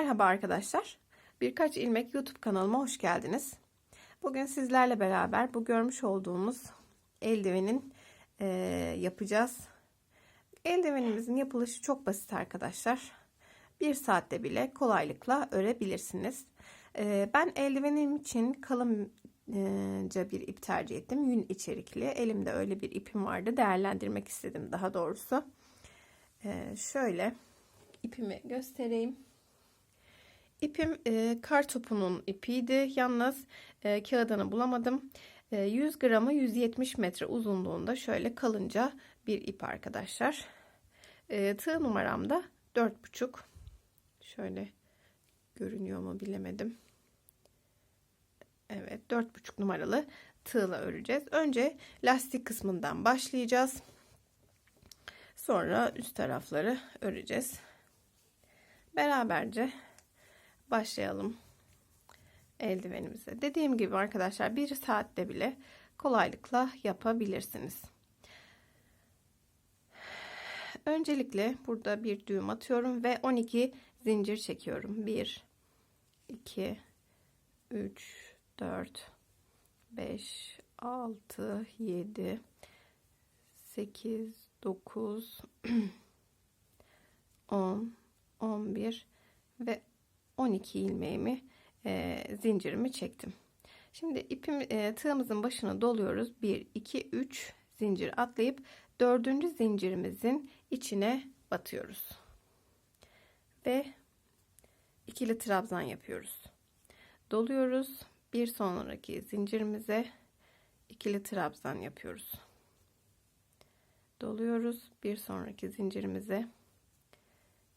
Merhaba arkadaşlar. Birkaç ilmek YouTube kanalıma hoş geldiniz. Bugün sizlerle beraber bu görmüş olduğumuz eldivenin e, yapacağız. Eldivenimizin yapılışı çok basit arkadaşlar. Bir saatte bile kolaylıkla örebilirsiniz. E, ben eldivenim için kalınca bir ip tercih ettim. Yün içerikli. Elimde öyle bir ipim vardı. Değerlendirmek istedim daha doğrusu. E, şöyle ipimi göstereyim. İpim e, kar topunun ipiydi. Yalnız e, kağıdını bulamadım. E, 100 gramı 170 metre uzunluğunda şöyle kalınca bir ip arkadaşlar. E, tığ numaram da 4,5. Şöyle görünüyor mu bilemedim. Evet 4,5 numaralı tığla öreceğiz. Önce lastik kısmından başlayacağız. Sonra üst tarafları öreceğiz. Beraberce başlayalım eldivenimize. Dediğim gibi arkadaşlar bir saatte bile kolaylıkla yapabilirsiniz. Öncelikle burada bir düğüm atıyorum ve 12 zincir çekiyorum. 1 2 3 4 5 6 7 8 9 10 11 ve 12 ilmeğimi e, zincirimi çektim. Şimdi ipim e, tığımızın başına doluyoruz. 1 2 3 zincir atlayıp dördüncü zincirimizin içine batıyoruz. Ve ikili trabzan yapıyoruz. Doluyoruz. Bir sonraki zincirimize ikili trabzan yapıyoruz. Doluyoruz. Bir sonraki zincirimize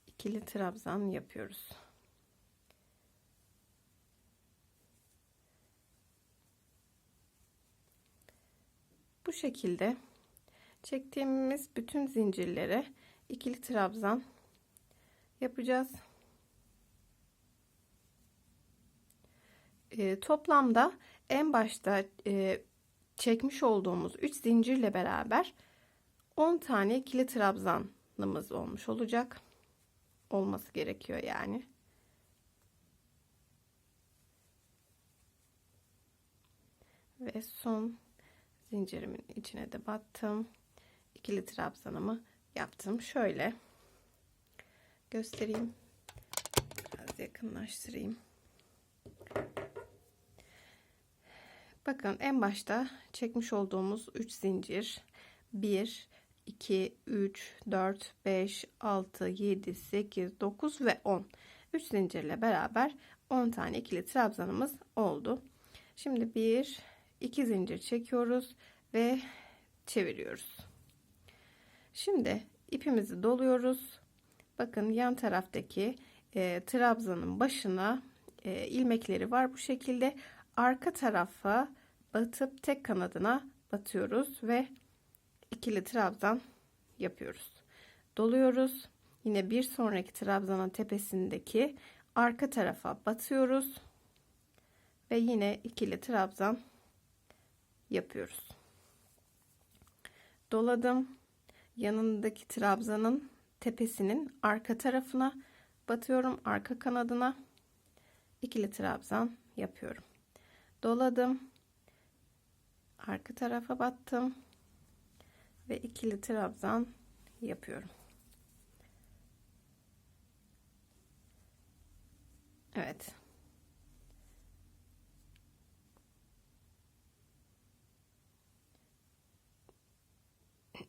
ikili trabzan yapıyoruz. Bu şekilde çektiğimiz bütün zincirlere ikili trabzan yapacağız. E, toplamda en başta e, çekmiş olduğumuz 3 zincirle beraber 10 tane ikili trabzanımız olmuş olacak. Olması gerekiyor yani. Ve son zincirimin içine de battım. İkili trabzanımı yaptım. Şöyle göstereyim. Biraz yakınlaştırayım. Bakın en başta çekmiş olduğumuz 3 zincir 1 2 3 4 5 6 7 8 9 ve 10 3 zincirle beraber 10 tane ikili trabzanımız oldu. Şimdi 1 2 zincir çekiyoruz ve çeviriyoruz. Şimdi ipimizi doluyoruz. Bakın yan taraftaki e, trabzanın başına e, ilmekleri var bu şekilde. Arka tarafa batıp tek kanadına batıyoruz ve ikili trabzan yapıyoruz. Doluyoruz. Yine bir sonraki trabzanın tepesindeki arka tarafa batıyoruz ve yine ikili trabzan yapıyoruz. Doladım. Yanındaki trabzanın tepesinin arka tarafına batıyorum. Arka kanadına ikili trabzan yapıyorum. Doladım. Arka tarafa battım. Ve ikili trabzan yapıyorum. Evet.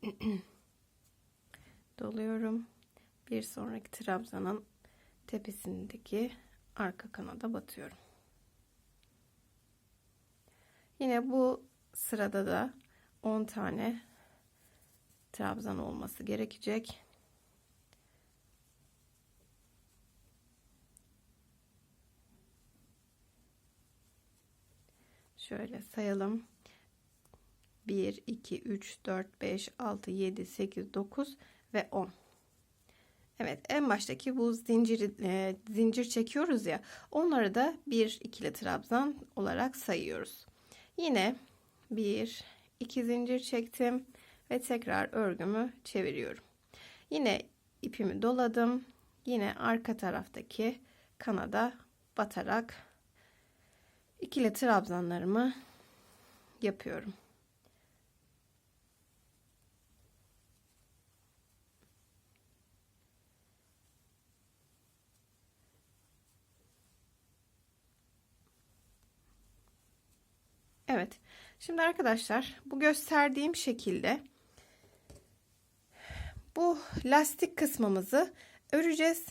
doluyorum. Bir sonraki trabzanın tepesindeki arka kanada batıyorum. Yine bu sırada da 10 tane trabzan olması gerekecek. Şöyle sayalım. 1, 2, 3, 4, 5, 6, 7, 8, 9 ve 10. Evet en baştaki bu zincir, e, zincir çekiyoruz ya onları da bir ikili trabzan olarak sayıyoruz. Yine bir iki zincir çektim ve tekrar örgümü çeviriyorum. Yine ipimi doladım. Yine arka taraftaki kanada batarak ikili trabzanlarımı yapıyorum. Evet. Şimdi arkadaşlar bu gösterdiğim şekilde bu lastik kısmımızı öreceğiz.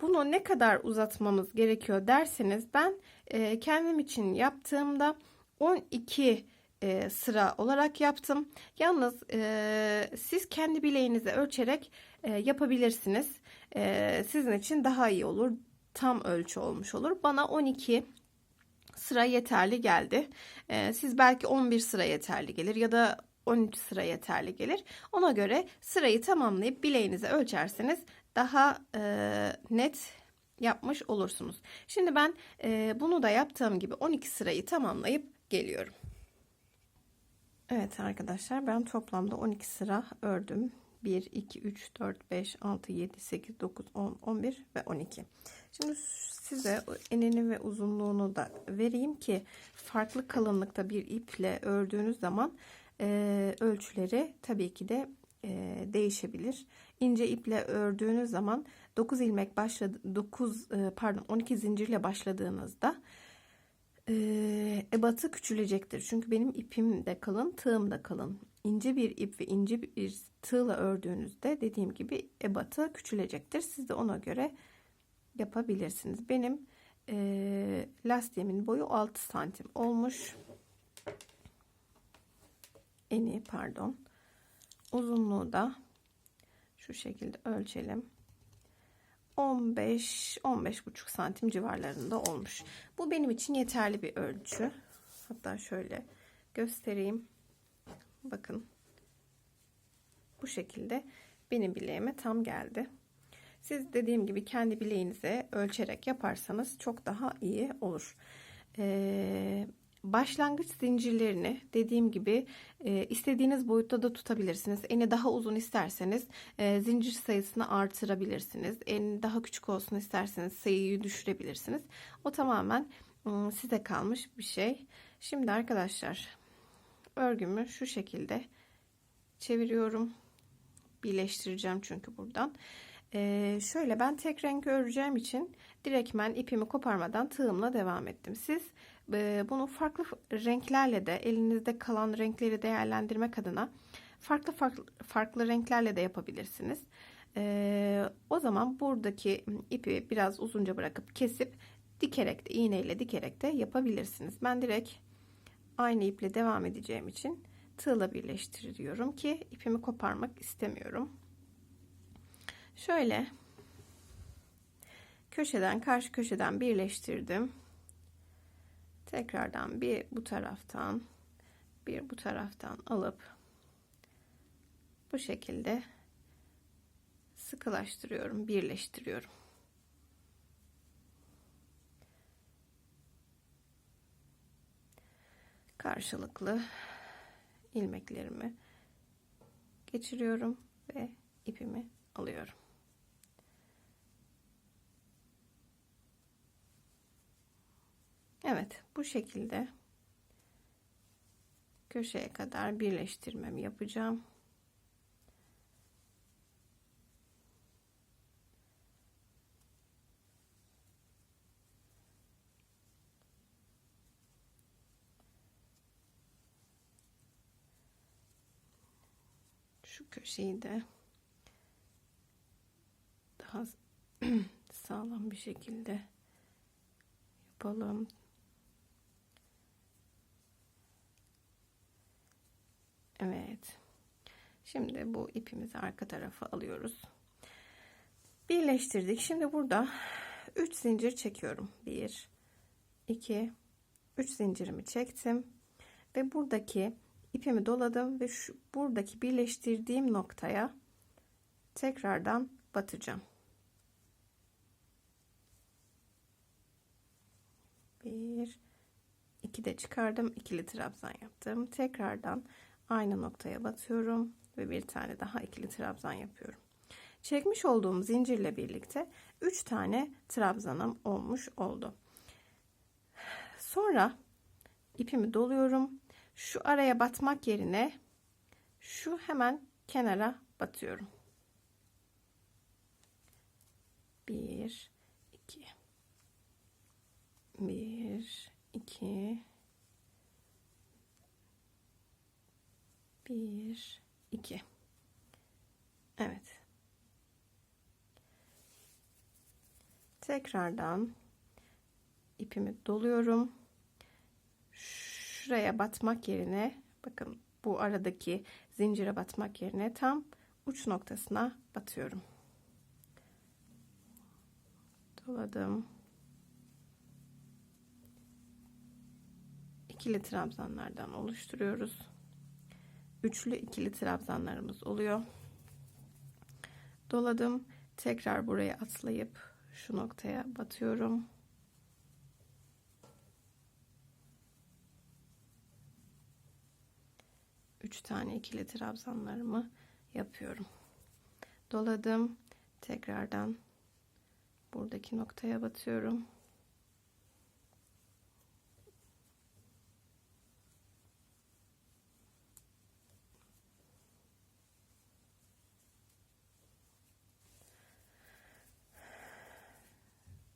Bunu ne kadar uzatmamız gerekiyor derseniz ben e, kendim için yaptığımda 12 e, sıra olarak yaptım. Yalnız e, siz kendi bileğinizi ölçerek e, yapabilirsiniz. E, sizin için daha iyi olur. Tam ölçü olmuş olur. Bana 12 sıra yeterli geldi. Ee, siz belki 11 sıra yeterli gelir ya da 13 sıra yeterli gelir. Ona göre sırayı tamamlayıp bileğinizi ölçerseniz daha e, net yapmış olursunuz. Şimdi ben e, bunu da yaptığım gibi 12 sırayı tamamlayıp geliyorum. Evet arkadaşlar ben toplamda 12 sıra ördüm. 1, 2, 3, 4, 5, 6, 7, 8, 9, 10, 11 ve 12. Şimdi size enini ve uzunluğunu da vereyim ki farklı kalınlıkta bir iple ördüğünüz zaman e, ölçüleri tabii ki de e, değişebilir. İnce iple ördüğünüz zaman 9 ilmek başladı 9 e, pardon 12 zincirle başladığınızda e, ebatı küçülecektir. Çünkü benim ipim de kalın, tığım da kalın. İnce bir ip ve ince bir tığla ördüğünüzde dediğim gibi ebatı küçülecektir. Siz de ona göre yapabilirsiniz. Benim e, lastiğimin boyu 6 santim olmuş. Eni pardon. Uzunluğu da şu şekilde ölçelim. 15 15 buçuk santim civarlarında olmuş. Bu benim için yeterli bir ölçü. Hatta şöyle göstereyim. Bakın. Bu şekilde benim bileğime tam geldi. Siz dediğim gibi kendi bileğinize ölçerek yaparsanız çok daha iyi olur. Ee, başlangıç zincirlerini dediğim gibi e, istediğiniz boyutta da tutabilirsiniz. Eni daha uzun isterseniz e, zincir sayısını artırabilirsiniz. Eni daha küçük olsun isterseniz sayıyı düşürebilirsiniz. O tamamen ıı, size kalmış bir şey. Şimdi arkadaşlar örgümü şu şekilde çeviriyorum. Birleştireceğim çünkü buradan. Ee, şöyle ben tek renk öreceğim için direktmen ipimi koparmadan tığımla devam ettim. Siz e, bunu farklı renklerle de elinizde kalan renkleri değerlendirmek adına farklı farklı, farklı renklerle de yapabilirsiniz. Ee, o zaman buradaki ipi biraz uzunca bırakıp kesip dikerek de iğneyle dikerek de yapabilirsiniz. Ben direkt aynı iple devam edeceğim için tığla birleştiriyorum ki ipimi koparmak istemiyorum. Şöyle köşeden karşı köşeden birleştirdim. Tekrardan bir bu taraftan bir bu taraftan alıp bu şekilde sıkılaştırıyorum, birleştiriyorum. Karşılıklı ilmeklerimi geçiriyorum ve ipimi alıyorum. Evet bu şekilde köşeye kadar birleştirmemi yapacağım. Şu köşeyi de daha sağlam bir şekilde yapalım. Evet. Şimdi bu ipimizi arka tarafa alıyoruz. Birleştirdik. Şimdi burada 3 zincir çekiyorum. 1 2 3 zincirimi çektim ve buradaki ipimi doladım ve şu buradaki birleştirdiğim noktaya tekrardan batacağım. Bir, iki de çıkardım. ikili trabzan yaptım. Tekrardan aynı noktaya batıyorum ve bir tane daha ikili trabzan yapıyorum. çekmiş olduğum zincirle birlikte 3 tane trabzanım olmuş oldu. Sonra ipimi doluyorum. Şu araya batmak yerine şu hemen kenara batıyorum. 1 2 1 2 1 2 Evet. Tekrardan ipimi doluyorum. Şuraya batmak yerine bakın bu aradaki zincire batmak yerine tam uç noktasına batıyorum. Doladım. İkili trabzanlardan oluşturuyoruz. Üçlü ikili trabzanlarımız oluyor. Doladım. Tekrar buraya atlayıp şu noktaya batıyorum. Üç tane ikili trabzanlarımı yapıyorum. Doladım. Tekrardan buradaki noktaya batıyorum.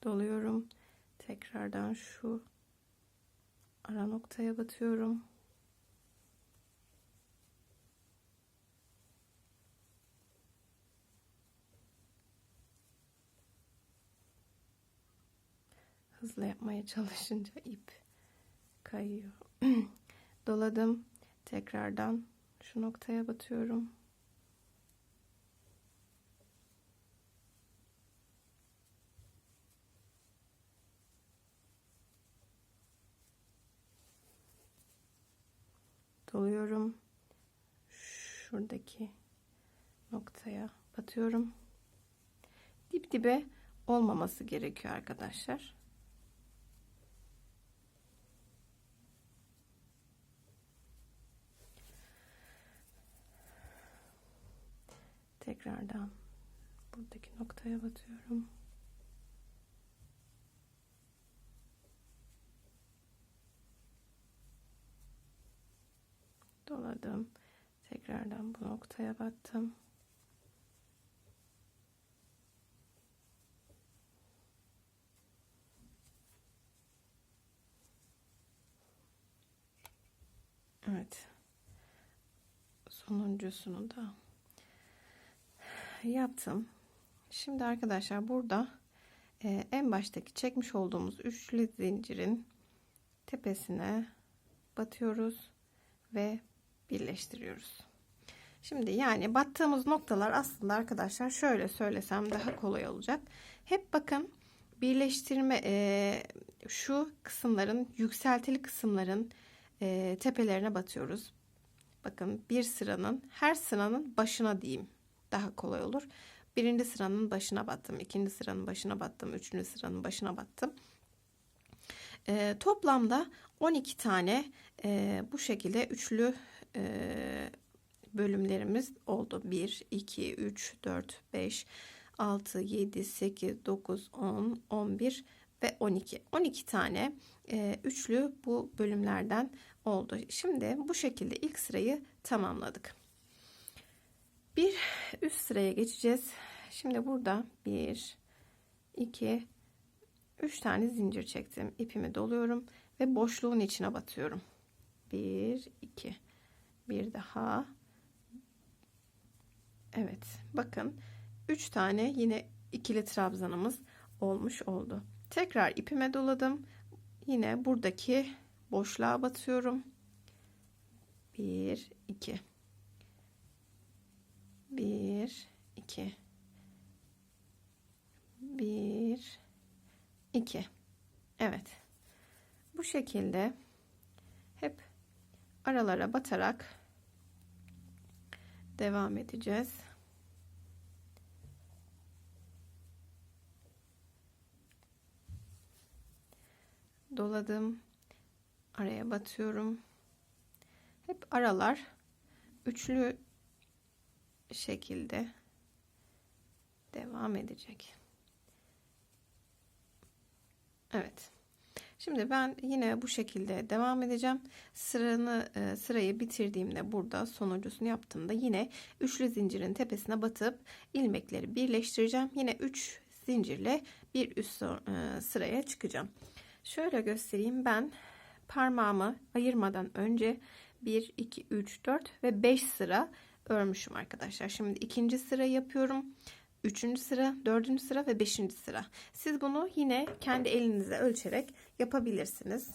doluyorum. Tekrardan şu ara noktaya batıyorum. Hızlı yapmaya çalışınca ip kayıyor. Doladım. Tekrardan şu noktaya batıyorum. Doluyorum. Şuradaki noktaya batıyorum. Dip dibe olmaması gerekiyor arkadaşlar. Tekrardan buradaki noktaya batıyorum. Doladım. Tekrardan bu noktaya battım. Evet. Sonuncusunu da yaptım. Şimdi arkadaşlar burada e, en baştaki çekmiş olduğumuz üçlü zincirin tepesine batıyoruz ve birleştiriyoruz. Şimdi yani battığımız noktalar aslında arkadaşlar şöyle söylesem daha kolay olacak. Hep bakın birleştirme e, şu kısımların yükseltili kısımların e, tepelerine batıyoruz. Bakın bir sıranın her sıranın başına diyeyim daha kolay olur. Birinci sıranın başına battım, ikinci sıranın başına battım, üçüncü sıranın başına battım. E, toplamda 12 tane e, bu şekilde üçlü e, bölümlerimiz oldu. 1, 2, 3, 4, 5, 6, 7, 8, 9, 10, 11 ve 12. 12 tane e, üçlü bu bölümlerden oldu. Şimdi bu şekilde ilk sırayı tamamladık. Bir üst sıraya geçeceğiz. Şimdi burada 1, 2, 3 tane zincir çektim. İpimi doluyorum ve boşluğun içine batıyorum. 1, 2, bir daha Evet bakın 3 tane yine ikili trabzanımız olmuş oldu. Tekrar ipime doladım. Yine buradaki boşluğa batıyorum. 1 2 1 2 1 2 Evet. Bu şekilde aralara batarak devam edeceğiz. Doladım. Araya batıyorum. Hep aralar üçlü şekilde devam edecek. Evet. Şimdi ben yine bu şekilde devam edeceğim. Sıranı e, sırayı bitirdiğimde burada sonuncusunu yaptığımda yine üçlü zincirin tepesine batıp ilmekleri birleştireceğim. Yine 3 zincirle bir üst e, sıraya çıkacağım. Şöyle göstereyim ben parmağımı ayırmadan önce 1 2 3 4 ve 5 sıra örmüşüm arkadaşlar. Şimdi ikinci sıra yapıyorum. Üçüncü sıra, dördüncü sıra ve beşinci sıra. Siz bunu yine kendi elinize ölçerek yapabilirsiniz.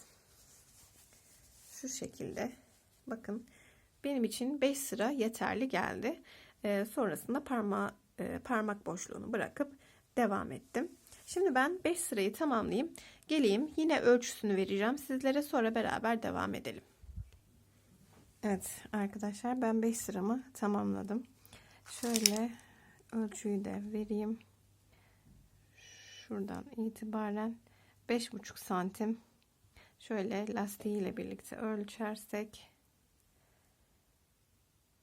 Şu şekilde. Bakın benim için 5 sıra yeterli geldi. Ee, sonrasında parmağı, e, parmak boşluğunu bırakıp devam ettim. Şimdi ben 5 sırayı tamamlayayım. Geleyim yine ölçüsünü vereceğim sizlere sonra beraber devam edelim. Evet arkadaşlar ben 5 sıramı tamamladım. Şöyle ölçüyü de vereyim. Şuradan itibaren 5,5 santim şöyle lastiği ile birlikte ölçersek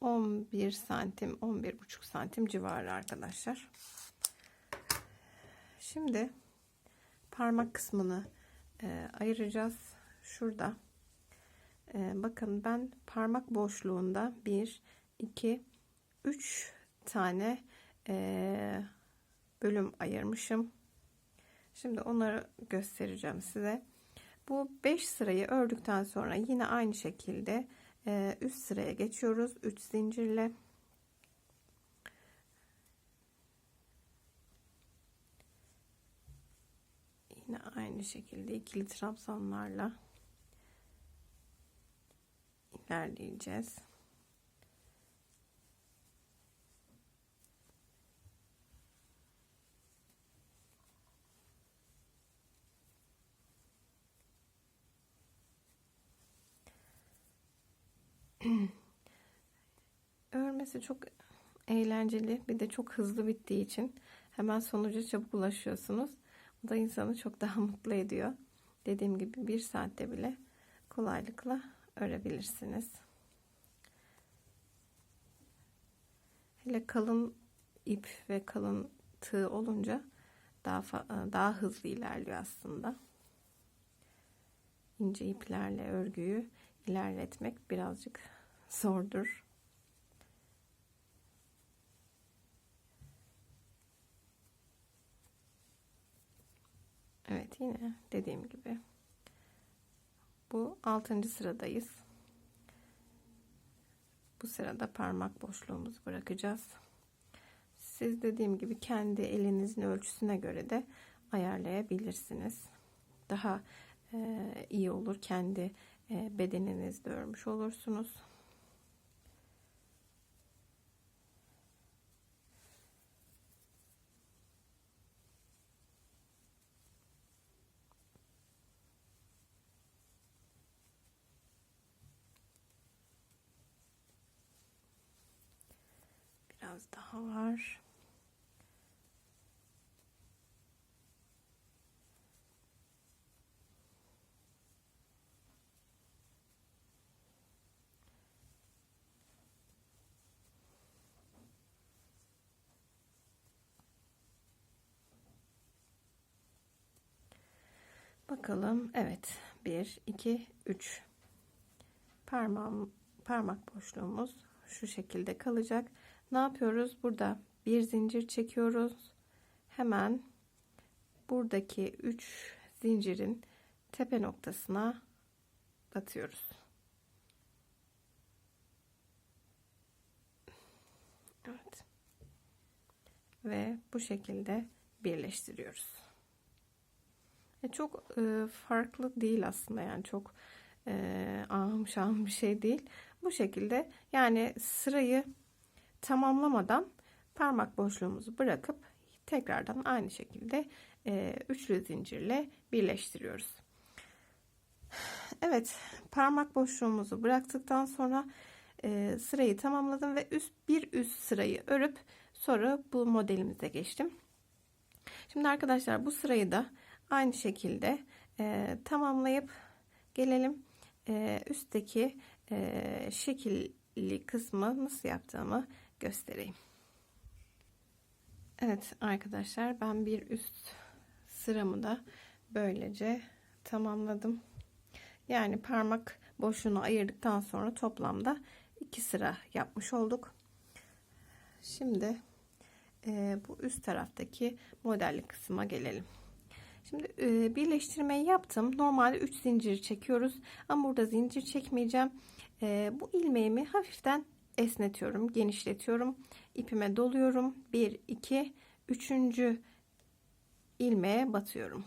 11 santim 11,5 santim civarı arkadaşlar. Şimdi parmak kısmını e, ayıracağız. Şurada. E, bakın ben parmak boşluğunda 1, 2, 3 tane bölüm ayırmışım. Şimdi onları göstereceğim size. Bu 5 sırayı ördükten sonra yine aynı şekilde üst sıraya geçiyoruz. 3 zincirle. Yine aynı şekilde ikili trabzanlarla ilerleyeceğiz. Örmesi çok eğlenceli bir de çok hızlı bittiği için hemen sonuca çabuk ulaşıyorsunuz. Bu da insanı çok daha mutlu ediyor. Dediğim gibi bir saatte bile kolaylıkla örebilirsiniz. Hele kalın ip ve kalın tığ olunca daha daha hızlı ilerliyor aslında. İnce iplerle örgüyü ilerletmek birazcık zordur. Evet yine dediğim gibi bu 6. sıradayız. Bu sırada parmak boşluğumuzu bırakacağız. Siz dediğim gibi kendi elinizin ölçüsüne göre de ayarlayabilirsiniz. Daha e, iyi olur kendi e, bedeninizde örmüş olursunuz. Biraz daha var. Bakalım. Evet. 1, 2, 3. Parmağım, parmak boşluğumuz şu şekilde kalacak. Ne yapıyoruz? Burada bir zincir çekiyoruz. Hemen buradaki 3 zincirin tepe noktasına batıyoruz. Evet. Ve bu şekilde birleştiriyoruz. E, çok e, farklı değil aslında yani çok e, ahım şahım bir şey değil. Bu şekilde yani sırayı tamamlamadan parmak boşluğumuzu bırakıp tekrardan aynı şekilde e, üçlü zincirle birleştiriyoruz. Evet parmak boşluğumuzu bıraktıktan sonra e, sırayı tamamladım ve üst bir üst sırayı örüp sonra bu modelimize geçtim. Şimdi arkadaşlar bu sırayı da aynı şekilde e, tamamlayıp gelelim e, üstteki e, şekilli kısmı nasıl yaptığımı göstereyim. Evet arkadaşlar ben bir üst sıramı da böylece tamamladım. Yani parmak boşluğunu ayırdıktan sonra toplamda iki sıra yapmış olduk. Şimdi e, bu üst taraftaki modelli kısma gelelim. Şimdi e, birleştirmeyi yaptım. Normalde 3 zincir çekiyoruz ama burada zincir çekmeyeceğim. E, bu ilmeğimi hafiften esnetiyorum, genişletiyorum. İpime doluyorum. 1 2 3. ilmeğe batıyorum.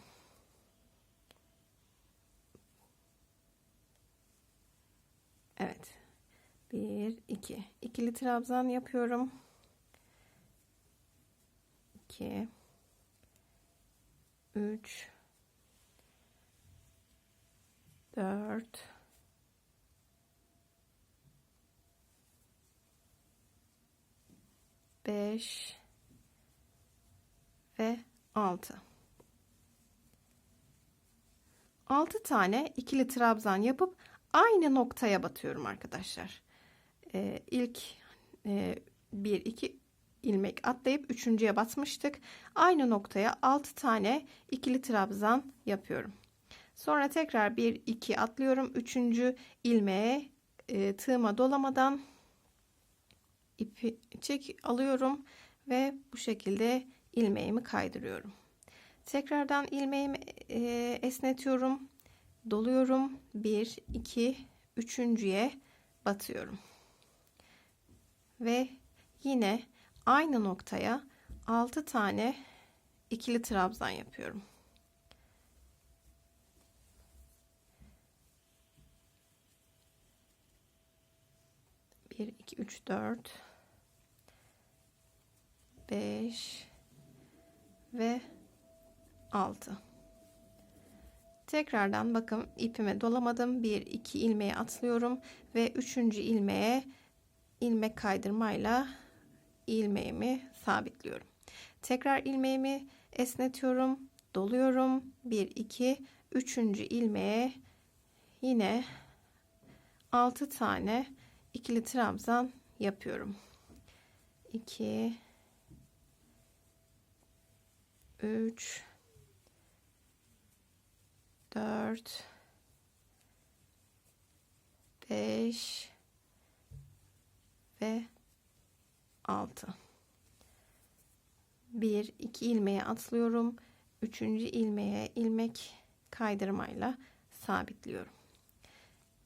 Evet. 1 2 ikili trabzan yapıyorum. 2 3 4 5 ve 6 6 tane ikili trabzan yapıp aynı noktaya batıyorum arkadaşlar. Ee, ilk e, 1 2 ilmek atlayıp üçüncüye batmıştık. Aynı noktaya 6 tane ikili trabzan yapıyorum. Sonra tekrar 1 2 atlıyorum. Üçüncü ilmeğe e, tığıma dolamadan ipi çek alıyorum ve bu şekilde ilmeğimi kaydırıyorum. Tekrardan ilmeğimi e, esnetiyorum. Doluyorum. 1 2 üçüncüye batıyorum. Ve yine aynı noktaya 6 tane ikili trabzan yapıyorum. Bir, iki, üç, dört, beş ve altı. Tekrardan bakın ipime dolamadım. Bir, iki ilmeği atlıyorum ve üçüncü ilmeğe ilmek kaydırmayla ilmeğimi sabitliyorum. Tekrar ilmeğimi esnetiyorum, doluyorum. 1 2 3. ilmeğe yine 6 tane ikili trabzan yapıyorum. 2 3 4 5 ve 6 1 2 ilmeğe atlıyorum. 3. ilmeğe ilmek kaydırmayla sabitliyorum.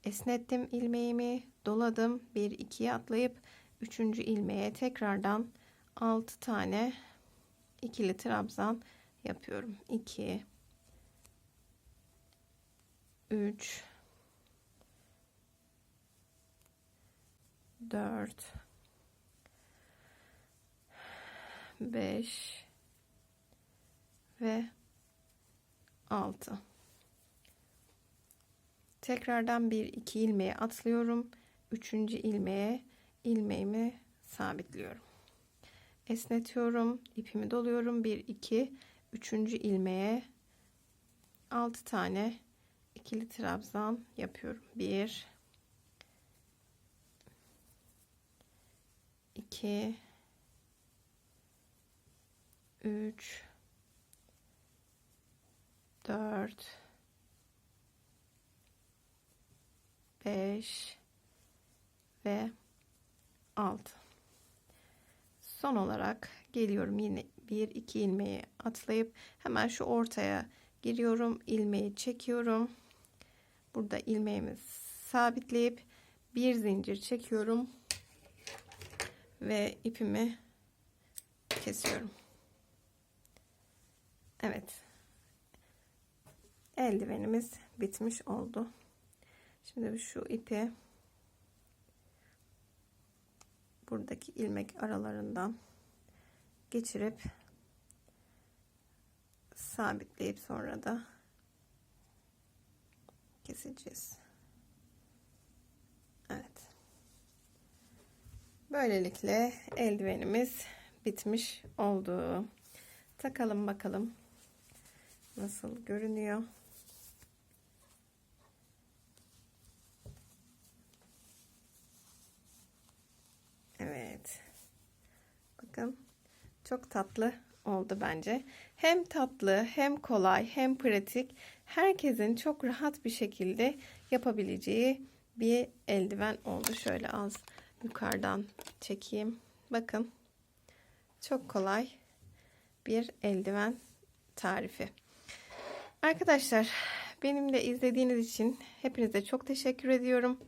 Esnettim ilmeğimi doladım. 1 2'ye atlayıp 3. ilmeğe tekrardan 6 tane ikili trabzan yapıyorum. 2 3 4 5 ve 6 tekrardan bir iki ilmeğe atlıyorum. Üçüncü ilmeğe ilmeğimi sabitliyorum esnetiyorum ipimi doluyorum. 1 2 üçüncü ilmeğe 6 tane ikili trabzan yapıyorum. 1 2 3 4 5 ve 6 son olarak geliyorum yine bir iki ilmeği atlayıp hemen şu ortaya giriyorum ilmeği çekiyorum burada ilmeğimi sabitleyip bir zincir çekiyorum ve ipimi kesiyorum Evet. Eldivenimiz bitmiş oldu. Şimdi şu ipi buradaki ilmek aralarından geçirip sabitleyip sonra da keseceğiz. Evet. Böylelikle eldivenimiz bitmiş oldu. Takalım bakalım nasıl görünüyor. Evet. Bakın Çok tatlı oldu bence. Hem tatlı, hem kolay, hem pratik. Herkesin çok rahat bir şekilde yapabileceği bir eldiven oldu. Şöyle az yukarıdan çekeyim. Bakın. Çok kolay bir eldiven tarifi. Arkadaşlar benimle izlediğiniz için hepinize çok teşekkür ediyorum.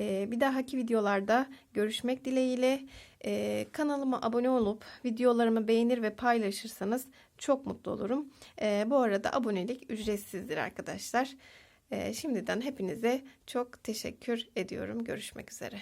Ee, bir dahaki videolarda görüşmek dileğiyle Ee, kanalıma abone olup videolarımı beğenir ve paylaşırsanız çok mutlu olurum. Ee, bu arada abonelik ücretsizdir arkadaşlar. Şimdiden hepinize çok teşekkür ediyorum. Görüşmek üzere.